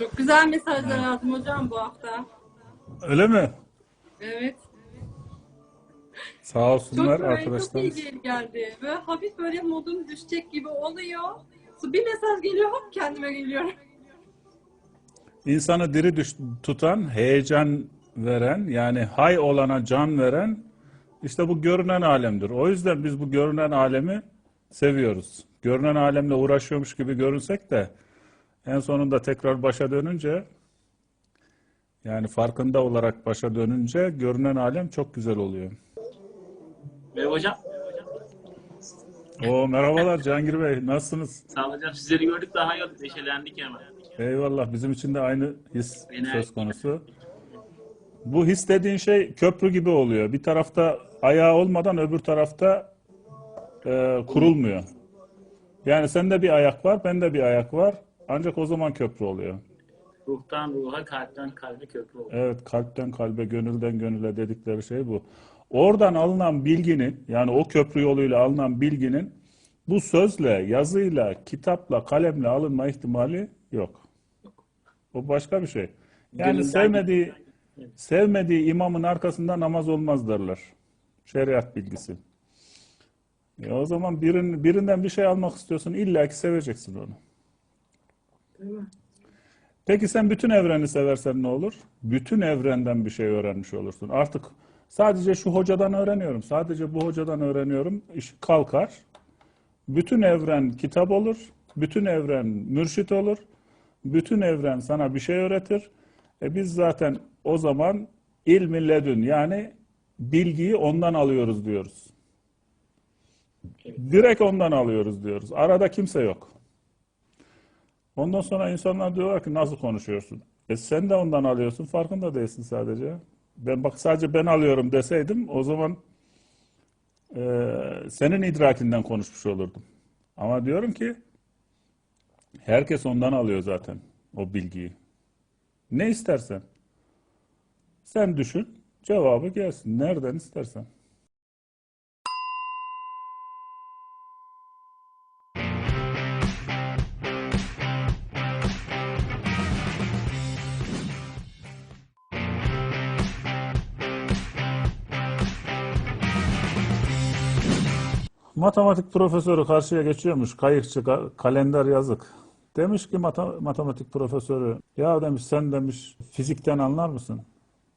Çok güzel mesajlar aldım hocam bu hafta. Öyle mi? Evet. Sağ olsunlar Çok, böyle, arkadaşlar. çok iyi geldi. Böyle hafif böyle modum düşecek gibi oluyor. Bir mesaj geliyor hop kendime geliyorum. İnsanı diri düş- tutan, heyecan veren, yani hay olana can veren işte bu görünen alemdir. O yüzden biz bu görünen alemi seviyoruz. Görünen alemle uğraşıyormuş gibi görünsek de en sonunda tekrar başa dönünce yani farkında olarak başa dönünce görünen alem çok güzel oluyor. Merhaba hocam. O merhabalar Cihangir Bey, nasılsınız? Sağ olun hocam. Sizleri gördük daha iyi olduk. Neşelendik hemen. Eyvallah, bizim için de aynı his söz konusu. Bu his dediğin şey köprü gibi oluyor. Bir tarafta ayağı olmadan öbür tarafta e, kurulmuyor. Yani sende bir ayak var, bende bir ayak var. Ancak o zaman köprü oluyor. Ruhtan ruha, kalpten kalbe köprü oldu. Evet, kalpten kalbe, gönülden gönüle dedikleri şey bu. Oradan alınan bilginin, yani o köprü yoluyla alınan bilginin bu sözle, yazıyla, kitapla, kalemle alınma ihtimali yok. O başka bir şey. Yani sevmediği sevmediği imamın arkasında namaz olmaz derler. Şeriat bilgisi. E o zaman birin, birinden bir şey almak istiyorsun, illa ki seveceksin onu. Peki sen bütün evreni seversen ne olur? Bütün evrenden bir şey öğrenmiş olursun. Artık sadece şu hocadan öğreniyorum, sadece bu hocadan öğreniyorum. İş kalkar. Bütün evren kitap olur, bütün evren mürşit olur, bütün evren sana bir şey öğretir. E biz zaten o zaman ilmi ledün yani bilgiyi ondan alıyoruz diyoruz. Direkt ondan alıyoruz diyoruz. Arada kimse yok. Ondan sonra insanlar diyorlar ki nasıl konuşuyorsun? E sen de ondan alıyorsun, farkında değilsin sadece. Ben bak sadece ben alıyorum deseydim o zaman e, senin idrakinden konuşmuş olurdum. Ama diyorum ki herkes ondan alıyor zaten o bilgiyi. Ne istersen. Sen düşün, cevabı gelsin. Nereden istersen. Matematik profesörü karşıya geçiyormuş. Kayıkçı, ka- kalender yazık. Demiş ki matematik profesörü, ya demiş sen demiş fizikten anlar mısın?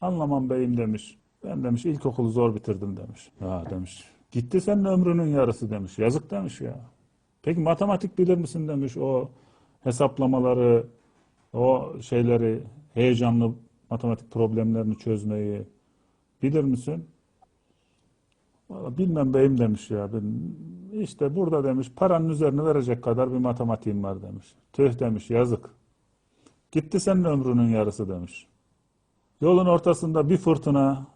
Anlamam beyim demiş. Ben demiş ilkokulu zor bitirdim demiş. Ya demiş. Gitti senin ömrünün yarısı demiş. Yazık demiş ya. Peki matematik bilir misin demiş o hesaplamaları, o şeyleri, heyecanlı matematik problemlerini çözmeyi bilir misin? Valla bilmem beyim demiş ya. İşte burada demiş paranın üzerine verecek kadar bir matematiğim var demiş. Tüh demiş yazık. Gitti senin ömrünün yarısı demiş. Yolun ortasında bir fırtına,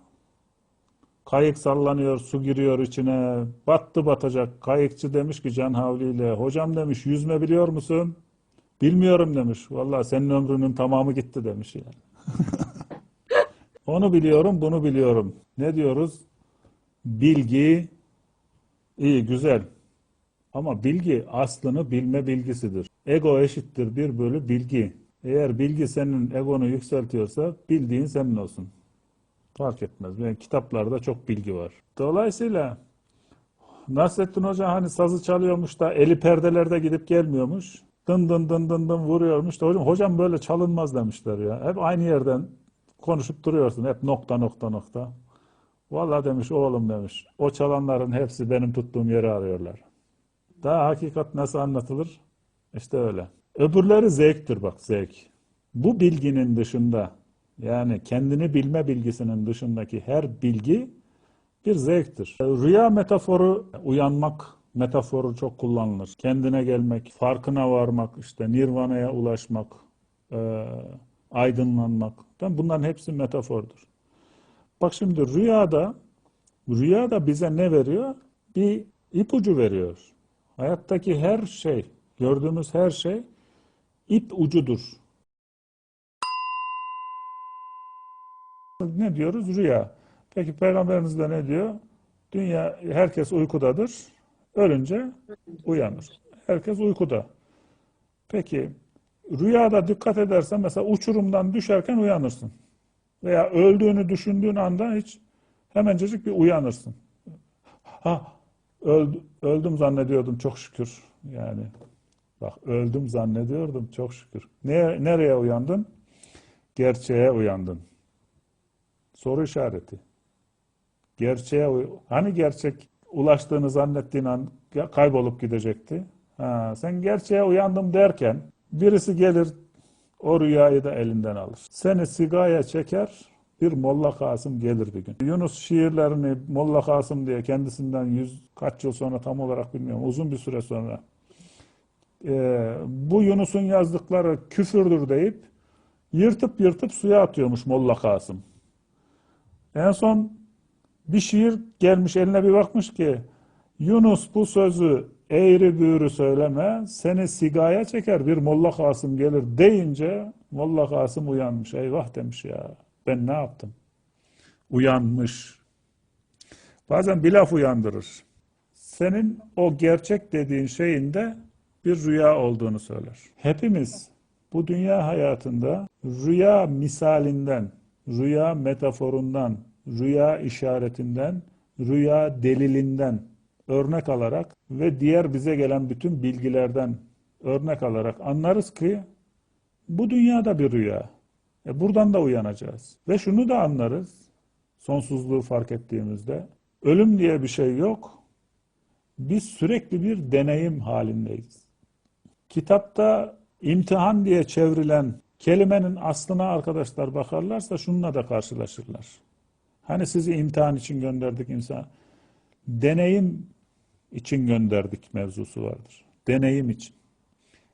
kayık sallanıyor, su giriyor içine, battı batacak. Kayıkçı demiş ki can havliyle, hocam demiş yüzme biliyor musun? Bilmiyorum demiş. Vallahi senin ömrünün tamamı gitti demiş yani. Onu biliyorum, bunu biliyorum. Ne diyoruz? Bilgi iyi, güzel. Ama bilgi aslını bilme bilgisidir. Ego eşittir bir bölü bilgi. Eğer bilgi senin egonu yükseltiyorsa bildiğin senin olsun. Fark etmez. Yani kitaplarda çok bilgi var. Dolayısıyla Nasrettin Hoca hani sazı çalıyormuş da eli perdelerde gidip gelmiyormuş. Dın dın dın dın dın vuruyormuş da hocam, hocam böyle çalınmaz demişler ya. Hep aynı yerden konuşup duruyorsun. Hep nokta nokta nokta. Vallahi demiş oğlum demiş. O çalanların hepsi benim tuttuğum yeri arıyorlar. Daha hakikat nasıl anlatılır? İşte öyle. Öbürleri zevktir bak zevk. Bu bilginin dışında yani kendini bilme bilgisinin dışındaki her bilgi bir zevktir. Rüya metaforu uyanmak metaforu çok kullanılır. Kendine gelmek, farkına varmak, işte nirvana'ya ulaşmak, e, aydınlanmak. Bunların hepsi metafordur. Bak şimdi rüyada rüyada bize ne veriyor? Bir ipucu veriyor. Hayattaki her şey, gördüğümüz her şey ip ucudur. Ne diyoruz? Rüya. Peki Peygamberimiz de ne diyor? Dünya, herkes uykudadır. Ölünce uyanır. Herkes uykuda. Peki rüyada dikkat edersen mesela uçurumdan düşerken uyanırsın. Veya öldüğünü düşündüğün anda hiç hemencecik bir uyanırsın. Ha öldü- öldüm zannediyordum çok şükür. Yani bak öldüm zannediyordum çok şükür. Neye, nereye uyandın? Gerçeğe uyandın. Soru işareti. Gerçeğe hani gerçek ulaştığını zannettiğin an kaybolup gidecekti. Ha, sen gerçeğe uyandım derken birisi gelir o rüyayı da elinden alır. Seni sigaya çeker bir Molla Kasım gelir bir gün. Yunus şiirlerini Molla Kasım diye kendisinden yüz kaç yıl sonra tam olarak bilmiyorum uzun bir süre sonra e, bu Yunus'un yazdıkları küfürdür deyip yırtıp yırtıp suya atıyormuş Molla Kasım. En son bir şiir gelmiş eline bir bakmış ki Yunus bu sözü eğri büğrü söyleme seni sigaya çeker bir Molla Kasım gelir deyince Molla Kasım uyanmış. Eyvah demiş ya ben ne yaptım? Uyanmış. Bazen bir laf uyandırır. Senin o gerçek dediğin şeyin de bir rüya olduğunu söyler. Hepimiz bu dünya hayatında rüya misalinden, rüya metaforundan, rüya işaretinden, rüya delilinden örnek alarak ve diğer bize gelen bütün bilgilerden örnek alarak anlarız ki bu dünyada bir rüya. E buradan da uyanacağız. Ve şunu da anlarız, sonsuzluğu fark ettiğimizde, ölüm diye bir şey yok. Biz sürekli bir deneyim halindeyiz. Kitapta imtihan diye çevrilen kelimenin aslına arkadaşlar bakarlarsa şununla da karşılaşırlar. Hani sizi imtihan için gönderdik insan. Deneyim için gönderdik mevzusu vardır. Deneyim için.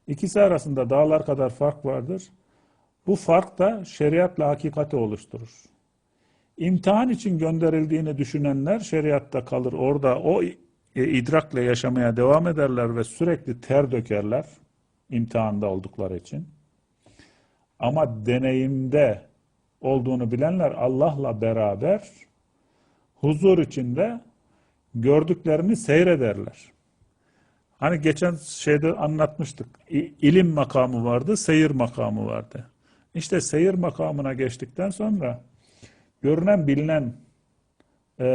İkisi arasında dağlar kadar fark vardır. Bu fark da şeriatla hakikati oluşturur. İmtihan için gönderildiğini düşünenler şeriatta kalır. Orada o e, idrakle yaşamaya devam ederler ve sürekli ter dökerler imtihanda oldukları için. Ama deneyimde olduğunu bilenler Allah'la beraber huzur içinde gördüklerini seyrederler. Hani geçen şeyde anlatmıştık. İlim makamı vardı, seyir makamı vardı. İşte seyir makamına geçtikten sonra görünen bilinen e,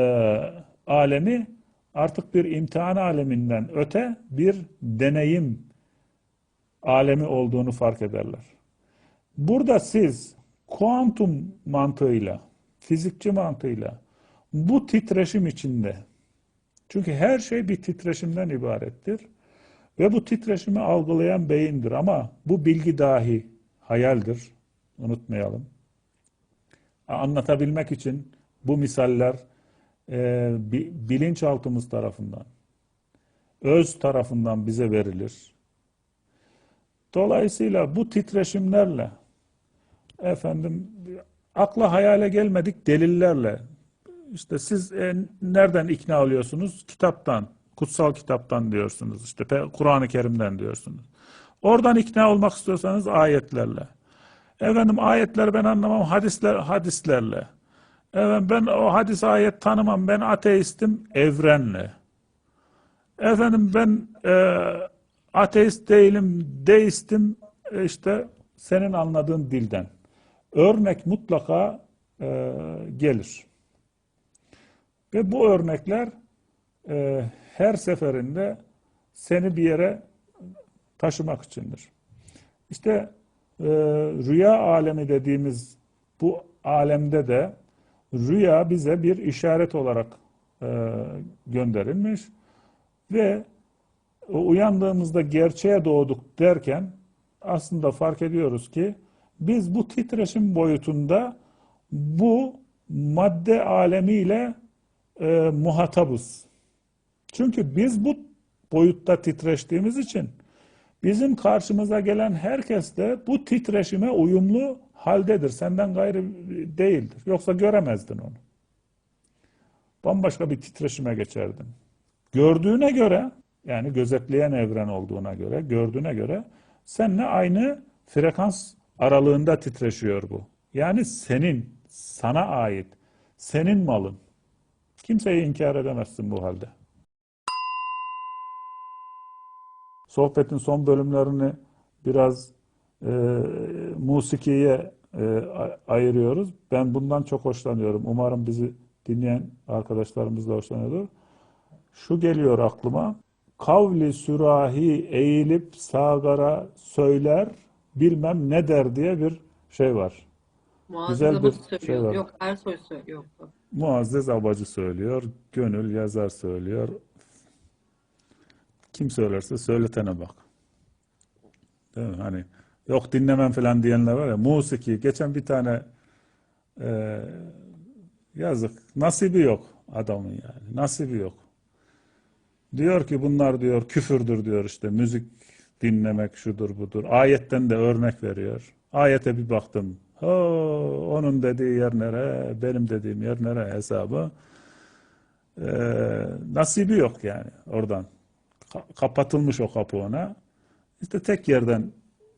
alemi artık bir imtihan aleminden öte bir deneyim alemi olduğunu fark ederler. Burada siz kuantum mantığıyla, fizikçi mantığıyla bu titreşim içinde çünkü her şey bir titreşimden ibarettir. Ve bu titreşimi algılayan beyindir ama bu bilgi dahi hayaldir. Unutmayalım. Anlatabilmek için bu misaller e, bi- bilinçaltımız tarafından, öz tarafından bize verilir. Dolayısıyla bu titreşimlerle efendim akla hayale gelmedik delillerle işte siz e, nereden ikna oluyorsunuz? Kitaptan, kutsal kitaptan diyorsunuz. İşte Kur'an-ı Kerim'den diyorsunuz. Oradan ikna olmak istiyorsanız ayetlerle. Efendim ayetler ben anlamam, hadisler hadislerle. Efendim ben o hadis ayet tanımam, ben ateistim evrenle. Efendim ben e, ateist değilim, deistim e, işte senin anladığın dilden. Örnek mutlaka e, gelir. Ve bu örnekler e, her seferinde seni bir yere taşımak içindir. İşte e, rüya alemi dediğimiz bu alemde de rüya bize bir işaret olarak e, gönderilmiş ve uyandığımızda gerçeğe doğduk derken aslında fark ediyoruz ki biz bu titreşim boyutunda bu madde alemiyle e, muhatabız. Çünkü biz bu boyutta titreştiğimiz için bizim karşımıza gelen herkes de bu titreşime uyumlu haldedir. Senden gayrı değildir. Yoksa göremezdin onu. Bambaşka bir titreşime geçerdin. Gördüğüne göre yani gözetleyen evren olduğuna göre, gördüğüne göre seninle aynı frekans aralığında titreşiyor bu. Yani senin, sana ait, senin malın. Kimseyi inkar edemezsin bu halde. Sohbetin son bölümlerini biraz e, musikiye e, ayırıyoruz. Ben bundan çok hoşlanıyorum. Umarım bizi dinleyen arkadaşlarımız da hoşlanıyordur. Şu geliyor aklıma. Kavli sürahi eğilip sağara söyler bilmem ne der diye bir şey var. Güzel Muazzez bir şey söylüyor. var. Yok Ersoy söylüyor. Yok. Muazzez Abacı söylüyor, Gönül Yazar söylüyor. Kim söylerse söyletene bak. Değil mi? Hani yok dinlemem falan diyenler var ya. Musiki. Geçen bir tane e, yazık. Nasibi yok adamın yani. Nasibi yok. Diyor ki bunlar diyor küfürdür diyor işte müzik dinlemek şudur budur. Ayetten de örnek veriyor. Ayete bir baktım. Ho, onun dediği yer nere, benim dediğim yer nere hesabı. Ee, nasibi yok yani oradan. Ka- kapatılmış o kapı ona. İşte tek yerden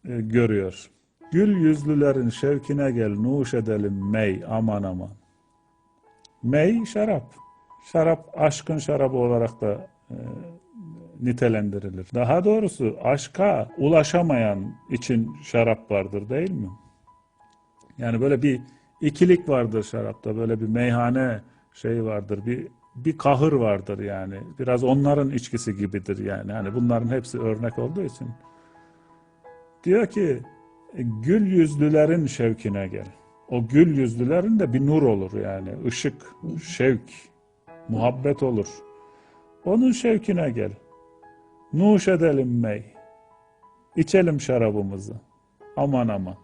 e, görüyor. Gül yüzlülerin şevkine gel, nuş edelim mey, aman aman. Mey, şarap. Şarap, aşkın şarabı olarak da e, nitelendirilir. Daha doğrusu aşka ulaşamayan için şarap vardır değil mi? Yani böyle bir ikilik vardır şarapta, böyle bir meyhane şey vardır, bir bir kahır vardır yani. Biraz onların içkisi gibidir yani. Hani bunların hepsi örnek olduğu için. Diyor ki gül yüzlülerin şevkine gel. O gül yüzlülerin de bir nur olur yani. Işık, şevk, muhabbet olur. Onun şevkine gel. Nuş edelim mey. İçelim şarabımızı. Aman aman.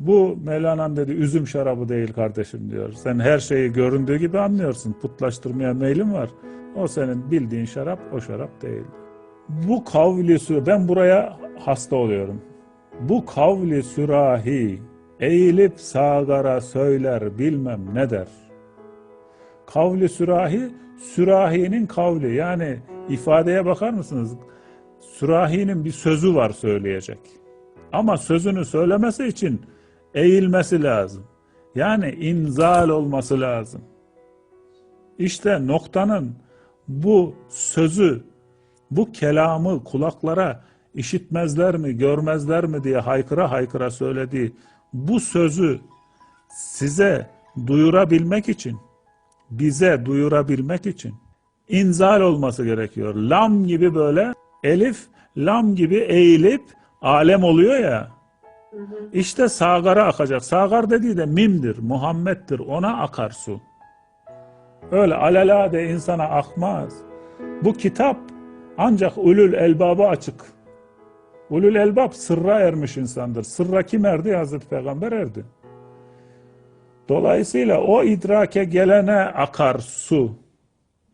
Bu Mevlana'nın dedi üzüm şarabı değil kardeşim diyor. Sen her şeyi göründüğü gibi anlıyorsun. Putlaştırmaya meylin var. O senin bildiğin şarap o şarap değil. Bu kavli sü ben buraya hasta oluyorum. Bu kavli sürahi eğilip sağara söyler bilmem ne der. Kavli sürahi sürahinin kavli yani ifadeye bakar mısınız? Sürahinin bir sözü var söyleyecek. Ama sözünü söylemesi için eğilmesi lazım. Yani inzal olması lazım. İşte noktanın bu sözü, bu kelamı kulaklara işitmezler mi, görmezler mi diye haykıra haykıra söylediği bu sözü size duyurabilmek için, bize duyurabilmek için inzal olması gerekiyor. Lam gibi böyle elif lam gibi eğilip alem oluyor ya. İşte sağara akacak. Sağar dediği de mimdir, Muhammed'dir. Ona akar su. Öyle alelade insana akmaz. Bu kitap ancak ulul elbaba açık. Ulul elbab sırra ermiş insandır. Sırra kim erdi? Hazreti Peygamber erdi. Dolayısıyla o idrake gelene akar su.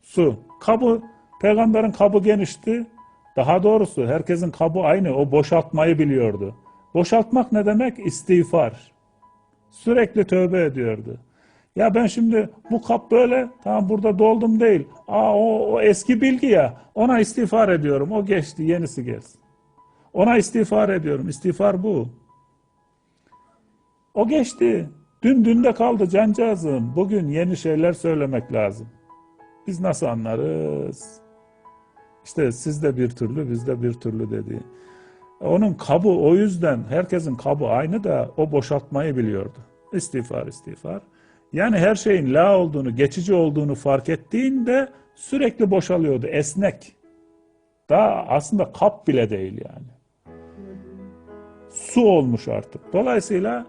Su. Kabı, peygamberin kabı genişti. Daha doğrusu herkesin kabı aynı. O boşaltmayı biliyordu. Boşaltmak ne demek? İstiğfar. Sürekli tövbe ediyordu. Ya ben şimdi bu kap böyle, tamam burada doldum değil. Aa o, o eski bilgi ya, ona istiğfar ediyorum. O geçti, yenisi gelsin. Ona istiğfar ediyorum. İstiğfar bu. O geçti. Dün dünde kaldı cancağızım. Bugün yeni şeyler söylemek lazım. Biz nasıl anlarız? İşte sizde bir türlü, bizde bir türlü dedi. Onun kabı o yüzden herkesin kabı aynı da o boşaltmayı biliyordu. İstiğfar, istiğfar. Yani her şeyin la olduğunu, geçici olduğunu fark ettiğinde sürekli boşalıyordu, esnek. Daha aslında kap bile değil yani. Su olmuş artık. Dolayısıyla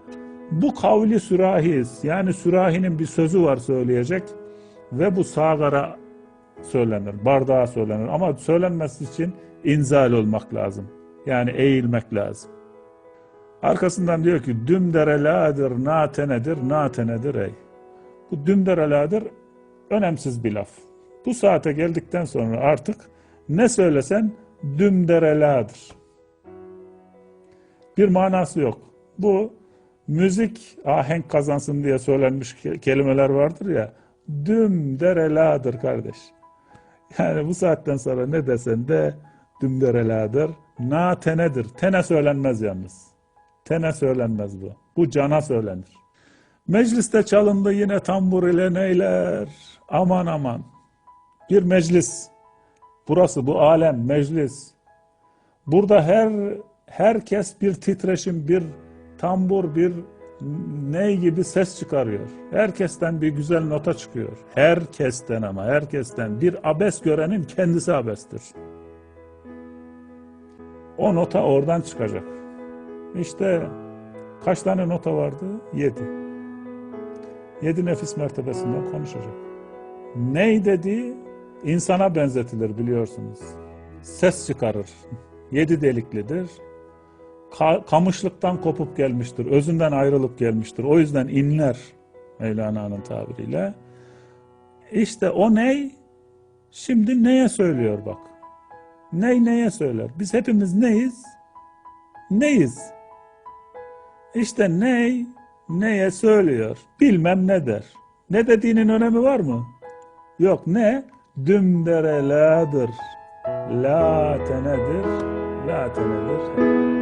bu kavli sürahiyiz. Yani sürahinin bir sözü var söyleyecek ve bu sağara söylenir, bardağa söylenir. Ama söylenmesi için inzal olmak lazım. Yani eğilmek lazım. Arkasından diyor ki dümdereladır, natenedir, natenedir ey. Bu dümdereladır önemsiz bir laf. Bu saate geldikten sonra artık ne söylesen dümdereladır. Bir manası yok. Bu müzik ahenk kazansın diye söylenmiş ke- kelimeler vardır ya. Dümdereladır kardeş. Yani bu saatten sonra ne desen de dümdereladır. Na tenedir. Tene söylenmez yalnız. Tene söylenmez bu. Bu cana söylenir. Mecliste çalındı yine tambur ile neyler. Aman aman. Bir meclis. Burası bu alem meclis. Burada her Herkes bir titreşim, bir tambur, bir ney gibi ses çıkarıyor. Herkesten bir güzel nota çıkıyor. Herkesten ama herkesten. Bir abes görenin kendisi abestir. O nota oradan çıkacak. İşte kaç tane nota vardı? Yedi. Yedi nefis mertebesinden konuşacak. Ney dediği insana benzetilir biliyorsunuz. Ses çıkarır. Yedi deliklidir. Ka- kamışlıktan kopup gelmiştir. Özünden ayrılıp gelmiştir. O yüzden inler Mevlana'nın tabiriyle. İşte o ney şimdi neye söylüyor bak. Ney neye söyler? Biz hepimiz neyiz? Neyiz? İşte ney neye söylüyor? Bilmem ne der. Ne dediğinin önemi var mı? Yok ne? Dümdere la'dır. La tenedir. La tenedir.